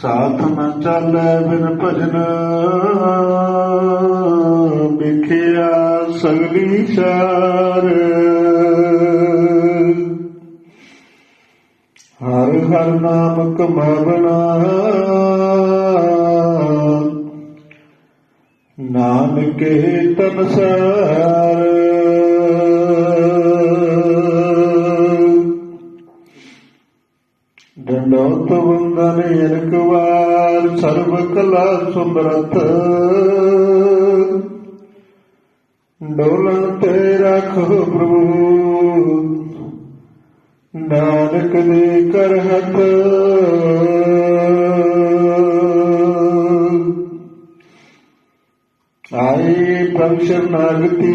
ਸਾਥ ਨ ਚੱਲੈ ਬਿਨ ਭਜਨ, ਵਿਖਿਆ ਸਗਲੀ ਸਾਰ ਹਰ ਹਰ ਨਾਮ ਕਮਾਵਣਾ, ਨਾਨਕ ਤਨ ਸਾਰ। ਡੰਡੋਤ ਵੰਦਨ ਇਕ ਸਰਬ ਕਲਾ ਸੁਮਰਤ। ਡੋਲਨ ਤੇ ਰੱਖੋ ਪ੍ਰਭੂ। ਨਾਨਕ ਦੇ ਕਰ ਆਏ ਪ੍ਰਭ ਸ਼ਰਨਾਗਤੀ,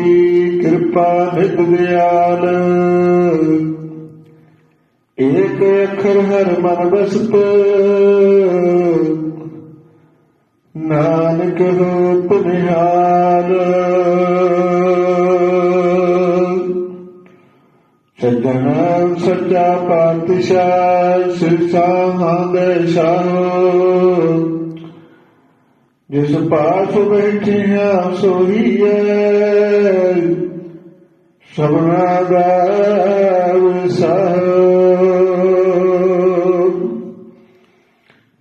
ਕਿਰਪਾ ਨਿਤ ਦਿਆਲ। ਏਕ ਅੱਖਰ ਹਰ ਮਨ ਬਸਤ ਨਾਨਕ ਹੋਤ ਨਿਹਾਲ ਸਜਣ ਸੱਚਾ ਪਾਤਸ਼ਾਹ ਸਿਰਸਾਂ ਦੇ ਸ਼ਾਹ। ਜਿਸ ਪਾਸ ਬੈਠਿਆ ਸੋਹੀਏ ਸਭਨਾ ਦਾ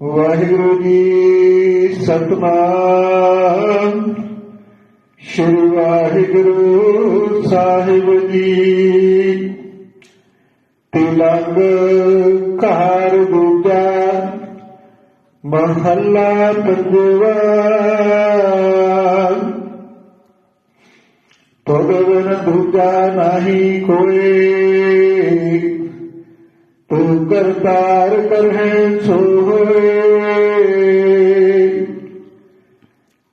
ਵਾਹਿਗੁਰੂ ਜੀ ਸਤਨਾਮ। ਸ਼੍ਰੀ ਵਾਹਿਗੁਰੂ ਸਾਹਿਬ ਜੀ। ਤਿਲੰਗ ਘਰ ਦੂਜਾ, ਮਹੱਲਾ ਪੰਜਵਾ। ਤੋੜ ਦੂਜਾ ਨਹੀਂ ਕੋਈ ਕਰਤਾਰ ਕਰਹਿ ਸੋ ਹੋਏ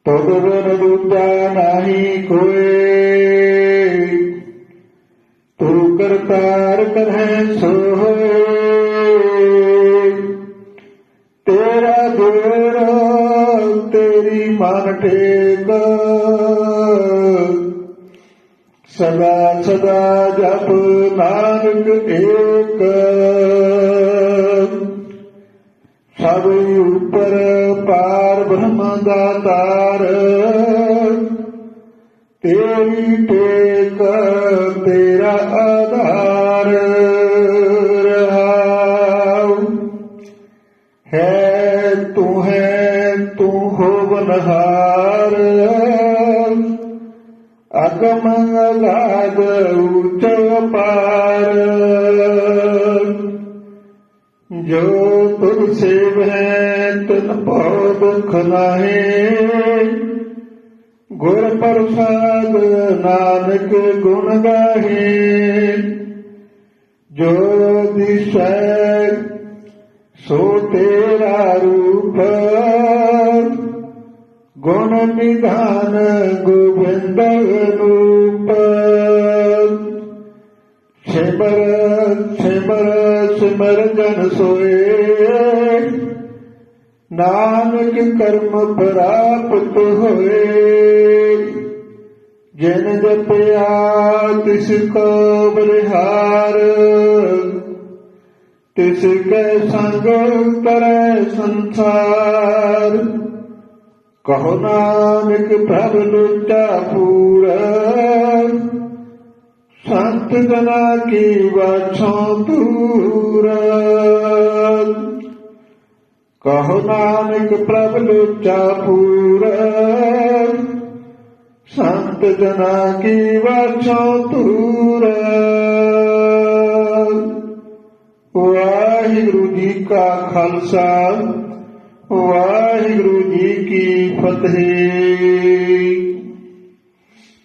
ਤੋੜ ਬਿਨ ਦੂਜਾ ਨਹੀਂ ਕੋਈ ਤੂੰ ਕਰਤਾਰ ਕਰਹਿ ਸੋ ਹੋਏ ਤੇਰਾ ਦੇਰ ਤੇਰੀ ਮਨ ਟੇਕ ਸਦਾ ਸਦਾ ਜਪ ਨਾਨਕ ਏਕ। ਸਭ ਉਪਰ ਪਾਰ ਬ੍ਰਹਮ ਦਾ ਤਾਰ। ਤੇਰੀ ਟੇਕ ਤੇਰਾ ਆਧਾਰ ਰਹਾਉ। ਹੈ ਤੂੰ ਹੈ ਤੂੰ ਹੋ ਬਨਹਾਰ ਅਗਮ ਅਗਾਧ ਉੱਚ ਪਾਰ। ਜੋ ਤੁਰ ਸੇਵ ਹੈ ਤਨ ਭਉ ਦੁਖ ਨਾਹੀ। ਗੁਰ ਪ੍ਰਸਾਦ ਨਾਨਕ ਗੁਣ ਗਾਹੇ। ਜੋ ਦਿਸੈ, ਸੋ ਤੇਰਾ ਰੂਪ। ਗੁਣ ਨਿਧਾਨ ਗੋਬਿੰਦ ਰੂਪ ਸਿਮਰ ਸਿਮਰ ਸਿਮਰ ਜਨ ਸੋਏ। ਨਾਨਕ ਕਰਮ ਪ੍ਰਾਪਤ ਹੋਏ। ਜਿਨ ਜਪਿਆ, ਤਿਸ ਕੋ ਬਲਿਹਾਰ। ਤਿਸ ਕੈ ਸੰਗ ਕਰੈ ਸੰਸਾਰ। ਕਹੋ ਨਾਨਕ ਪ੍ਰਭ ਲੁਟਾ ਪੂਰ ਸੰਤ ਜਨਾ ਕੀ ਬਾਛੋਂ ਦੂਰ। ਕਹੋ ਨਾਨਕ ਪ੍ਰਭ ਲੁਟਾ ਪੂਰ। ਸੰਤ ਜਨਾ ਕੀ ਬਾਛੋਂ ਦੂਰ। ਵਾਹਿਗੁਰੂ ਜੀ ਕਾ ਖਾਲਸਾ, ਵਾਹਿਗੁਰੂ ਜੀ ਕੀ ਫਤਿਹ।